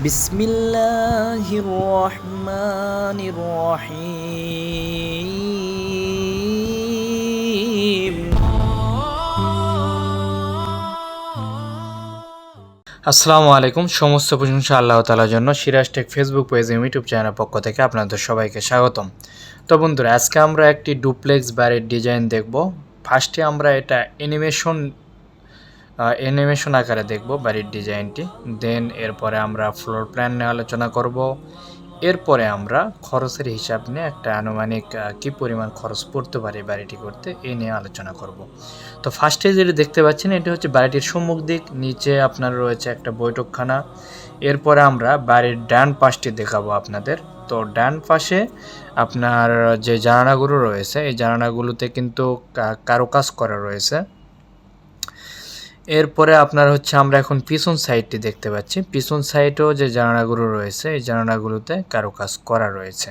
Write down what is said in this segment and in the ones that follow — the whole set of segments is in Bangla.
বিসমিল্লাহির রহমানির রহিম আসসালামু আলাইকুম। সমস্ত প্রশংসা আল্লাহ তালার জন্য Siraj tech Facebook page YouTube চ্যানেলের পক্ষ থেকে আপনাদের সবাইকে স্বাগতম। তো বন্ধুরা, আজকে আমরা একটি ডুপ্লেক্স বাড়ির ডিজাইন দেখব। ফার্স্টে আমরা এটা অ্যানিমেশন অ্যানিমেশন আকারে দেখব বাড়ির ডিজাইনটি। দেন এরপরে আমরা ফ্লোর প্ল্যান নিয়ে আলোচনা করব। এরপরে আমরা খরচের হিসাব নিয়ে একটা আনুমানিক কি পরিমাণ খরচ পড়তে পারে বাড়িটি করতে এই নিয়ে আলোচনা করব। তো ফার্স্টে যেটা দেখতে পাচ্ছেন, এটি হচ্ছে বাড়িটির সম্মুখ দিক। নিচে আপনার রয়েছে একটা বৈঠকখানা। এরপরে আমরা বাড়ির ডান পাশটি দেখাবো আপনাদের। তো ডান পাশে আপনার যে জানালাগুলো রয়েছে, এই জানালাগুলোতে কিন্তু কারুকাজ করা রয়েছে। এরপরে আপনার হচ্ছে আমরা এখন পিছন সাইডটি দেখতে পাচ্ছি। পিছন সাইডেও যে জানালাগুলো রয়েছে, এই জানালাগুলোতে কারুকাজ করা রয়েছে।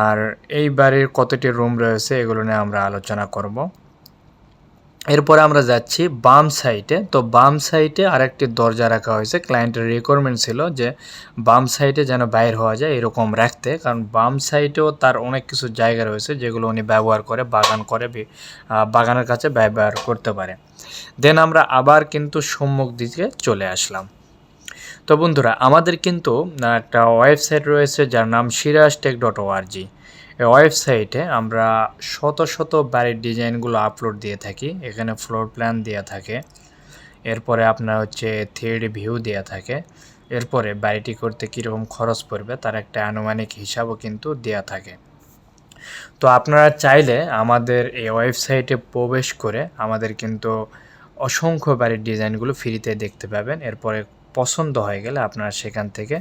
আর এই বাড়ির কতটি রুম রয়েছে, এগুলো নিয়ে আমরা আলোচনা করব। এরপরে আমরা যাচ্ছি বাম সাইডে। তো বাম সাইডে আরেকটি দরজা রাখা হয়েছে। ক্লায়েন্টের রিকোয়ারমেন্ট ছিল যে বাম সাইডে যেন বাইর হওয়া যায়, এরকম রাখতে। কারণ বাম সাইডেও তার অনেক কিছু জায়গা রয়েছে, যেগুলো উনি ব্যবহার করে, বাগান করে বাগানের কাছে ব্যবহার করতে পারে। দেন আমরা আবার কিন্তু সম্মুখ দিকে চলে আসলাম। তো বন্ধুরা, আমাদের কিন্তু একটা ওয়েবসাইট রয়েছে যার নাম সিরাজ টেক ডট ওআরজি এই ওয়েবসাইটে আমরা শত শত বাড়ির ডিজাইনগুলো আপলোড দিয়ে থাকি। এখানে ফ্লোর প্ল্যান দেওয়া থাকে। এরপরে আপনার হচ্ছে থ্রি ভিউ দেওয়া থাকে। এরপরে বাড়িটি করতে কীরকম খরচ পড়বে, তার একটা আনুমানিক হিসাবও কিন্তু দেওয়া থাকে। তো আপনারা চাইলে আমাদের এই ওয়েবসাইটে প্রবেশ করে আমাদের কিন্তু অসংখ্য বাড়ির ডিজাইনগুলো ফ্রিতে দেখতে পাবেন। এরপরে পছন্দ হয়ে গেলে আপনারা সেখান থেকে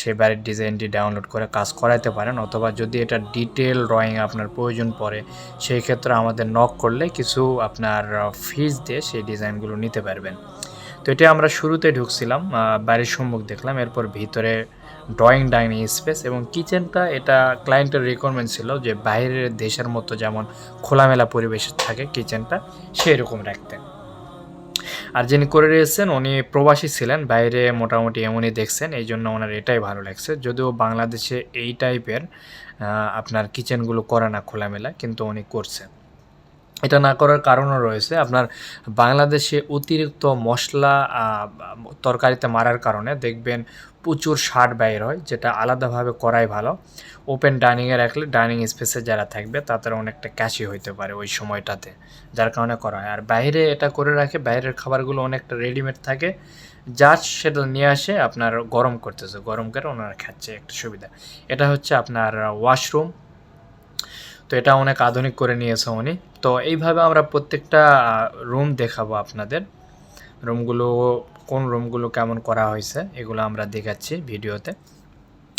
সেই বাড়ির ডিজাইনটি ডাউনলোড করে কাজ করাতে পারেন অথবা যদি এটা ডিটেল ড্রয়িং আপনার প্রয়োজন পড়ে, সেই ক্ষেত্রে আমাদের নক করলে কিছু আপনার ফিজ দিয়ে সেই ডিজাইনগুলো নিতে পারবেন। তো এটা আমরা শুরুতে ঢুকছিলাম বাড়ির সম্মুখ দেখলাম, এরপর ভিতরে ড্রয়িং ডাইনিং স্পেস এবং কিচেনটা এটা ক্লায়েন্টের রিকোয়ারমেন্ট ছিল যে বাইরের দেশের মতো যেমন খোলামেলা পরিবেশ থাকে কিচেনটা সেই রকম রাখতে। আর যিনি করে রয়েছেন, উনি প্রবাসী ছিলেন, বাইরে মোটামুটি এমনই দেখছেন, এই জন্য ওনার এটাই ভালো লাগছে। যদিও বাংলাদেশে এই টাইপের আপনার কিচেনগুলো করে না খোলামেলা, কিন্তু উনি করছেন। এটা না করার কারণও রয়েছে। আপনার বাংলাদেশে অতিরিক্ত মশলা তরকারিতে মারার কারণে দেখবেন প্রচুর সার বাইর হয়, যেটা আলাদাভাবে করাই ভালো। ওপেন ডাইনিংয়ে রাখলে ডাইনিং স্পেসে যারা থাকবে তাদের অনেকটা ক্যাশি হইতে পারে ওই সময়টাতে, যার কারণে করা হয়। আর বাইরে এটা করে রাখে, বাইরের খাবারগুলো অনেকটা রেডিমেড থাকে। জাস্ট সেটা নিয়ে আসে, আপনার গরম করতেছে, গরম করে ওনারা খাচ্ছে, একটা সুবিধা। এটা হচ্ছে আপনার ওয়াশরুম তো এটা অনেক আধুনিক করে নিয়েছে উনি। তো এইভাবে আমরা প্রত্যেকটা রুম দেখাবো আপনাদের। রুমগুলো, কোন রুমগুলো কেমন করা হয়েছে, এগুলো আমরা দেখাচ্ছি ভিডিওতে।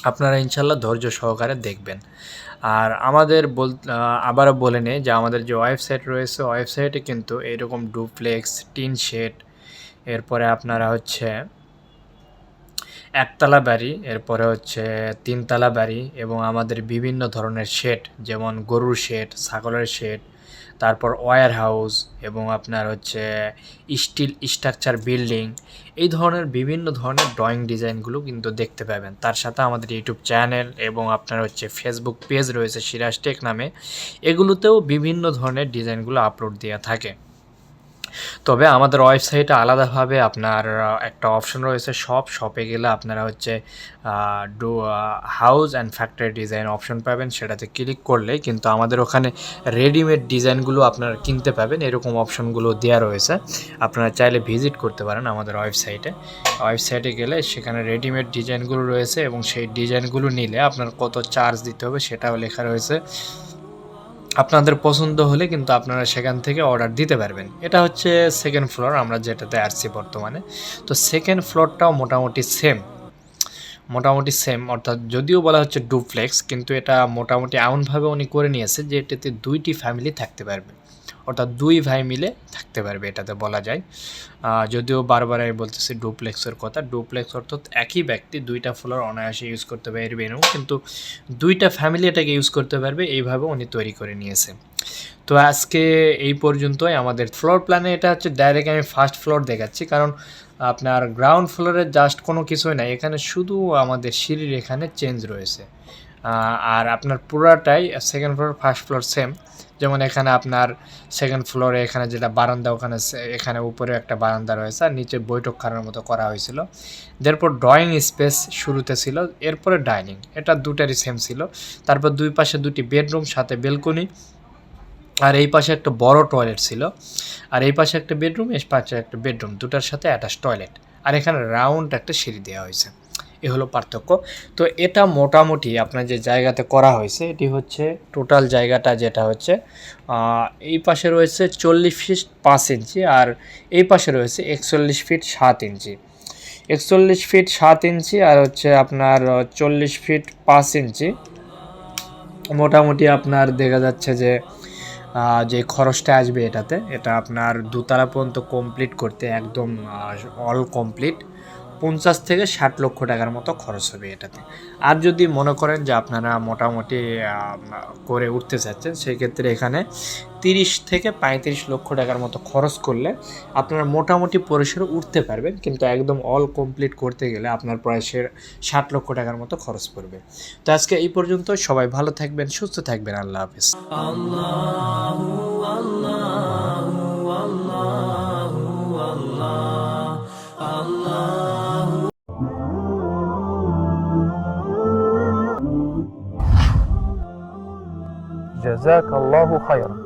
আপনারা ইনশাল্লাহ ধৈর্য সহকারে দেখবেন। আর আমাদের বল আবারও বলে নেই যে আমাদের যে ওয়েবসাইট রয়েছে, ওয়েবসাইটে কিন্তু এরকম ডুপ্লেক্স, টিন শেড, এরপরে আপনারা হচ্ছে একতলা বাড়ি, এরপরে হচ্ছে তিনতলা বাড়ি এবং আমাদের বিভিন্ন ধরনের শেড যেমন গরুর শেড ছাগলের শেড তারপর ওয়্যার হাউস এবং আপনার হচ্ছে স্টিল স্ট্রাকচার বিল্ডিং এই ধরনের বিভিন্ন ধরনের ড্রয়িং ডিজাইনগুলো কিন্তু দেখতে পাবেন। তার সাথে আমাদের ইউটিউব চ্যানেল এবং আপনার হচ্ছে ফেসবুক পেজ রয়েছে, সিরাজ টেক নামে। এগুলোতেও বিভিন্ন ধরনের ডিজাইনগুলো আপলোড দেওয়া থাকে। তবে আমাদের ওয়েবসাইটে আলাদাভাবে আপনার একটা অপশন রয়েছে শপ শপে গেলে আপনারা হচ্ছে do house and factory design option পাবেন, সেটাতে ক্লিক করলে কিন্তু আমাদের ওখানে রেডিমেড ডিজাইনগুলো আপনারা কিনতে পাবেন। এরকম অপশনগুলো দেওয়া রয়েছে। আপনারা চাইলে ভিজিট করতে পারেন আমাদের ওয়েবসাইটে। ওয়েবসাইটে গেলে সেখানে রেডিমেড ডিজাইনগুলো রয়েছে এবং সেই ডিজাইনগুলো নিলে আপনার কত চার্জ দিতে হবে সেটাও লেখা রয়েছে। আপনাদের পছন্দ হলে কিন্তু আপনারা সেখান থেকে অর্ডার দিতে পারবেন। এটা হচ্ছে সেকেন্ড ফ্লোর আমরা যেটাতে আসছি বর্তমানে। তো সেকেন্ড ফ্লোরটাও মোটামুটি সেম মোটামুটি সেম অর্থাৎ যদিও বলা হচ্ছে ডুপ্লেক্স কিন্তু এটা মোটামুটি এমনভাবে উনি করে নিয়েছে যে এটাতে দুইটি ফ্যামিলি থাকতে পারবে। অর্থাৎ দুই ভাই মিলে থাকতে পারবে এটাতে বলা যায়। যদিও বারবার আমি বলতেছি ডুপ্লেক্সের কথা ডুপ্লেক্স অর্থাৎ একই ব্যক্তি, দুইটা ফ্লোর অনায়াসে ইউজ করতে পারবে এরকম কিন্তু দুইটা ফ্যামিলি এটাকে ইউজ করতে পারবে এইভাবে উনি তৈরি করে নিয়েছে। তো আজকে এই পর্যন্তই, আমাদের ফ্লোর প্ল্যানে এটা হচ্ছে ডাইরেক্ট আমি ফার্স্ট ফ্লোর দেখাচ্ছি, কারণ আপনার গ্রাউন্ড ফ্লোরে জাস্ট কোনো কিছুই নাই, এখানে শুধু আমাদের সিঁড়ির এখানে চেঞ্জ রয়েছে। আর আপনার পুরাটাই second floor first floor same যেমন এখানে আপনার সেকেন্ড ফ্লোরে এখানে যেটা বারান্দা, ওখানে এখানে উপরে একটা বারান্দা রয়েছে, আর নিচে বৈঠক খানার মতো করা হয়েছিল। এরপর ড্রয়িং স্পেস শুরুতে ছিল, এরপরে ডাইনিং এটা দুটারই সেম ছিল। তারপর দুই পাশে দুটি বেডরুম সাথে বেলকনি আর এই পাশে একটা বড় টয়লেট ছিল। আর এই পাশে একটা বেডরুম এই পাশে একটা বেডরুম দুটার সাথে অ্যাটাচ টয়লেট আর এখানে রাউন্ড একটা সিঁড়ি দেওয়া হয়েছে। এ হলো পার্থক্য। তো এটা মোটামুটি আপনার যে জায়গাতে করা হয়েছে, এটি হচ্ছে টোটাল জায়গাটা যেটা হচ্ছে এই পাশে রয়েছে চল্লিশ ফিট পাঁচ ইঞ্চি আর এই পাশে রয়েছে একচল্লিশ ফিট সাত ইঞ্চি। একচল্লিশ ফিট সাত ইঞ্চি আর হচ্ছে আপনার চল্লিশ ফিট পাঁচ ইঞ্চি। মোটামুটি আপনার দেখা যাচ্ছে যে যে খরচটা আসবে এটাতে, এটা আপনার দুতলা পর্যন্ত কমপ্লিট করতে একদম অল কমপ্লিট পঞ্চাশ থেকে ষাট লক্ষ টাকার মতো খরচ হবে এটাতে। আর যদি মনে করেন যে আপনারা মোটামুটি করে উঠতে চাচ্ছেন, সেক্ষেত্রে এখানে তিরিশ থেকে পঁয়ত্রিশ লক্ষ টাকার মতো খরচ করলে আপনারা মোটামুটি পরিসরে উঠতে পারবেন। কিন্তু একদম অল কমপ্লিট করতে গেলে আপনার প্রায় সে ষাট লক্ষ টাকার মতো খরচ পড়বে। তো আজকে এই পর্যন্ত সবাই ভালো থাকবেন, সুস্থ থাকবেন। আল্লাহ হাফিজ। جزاك الله خيرا.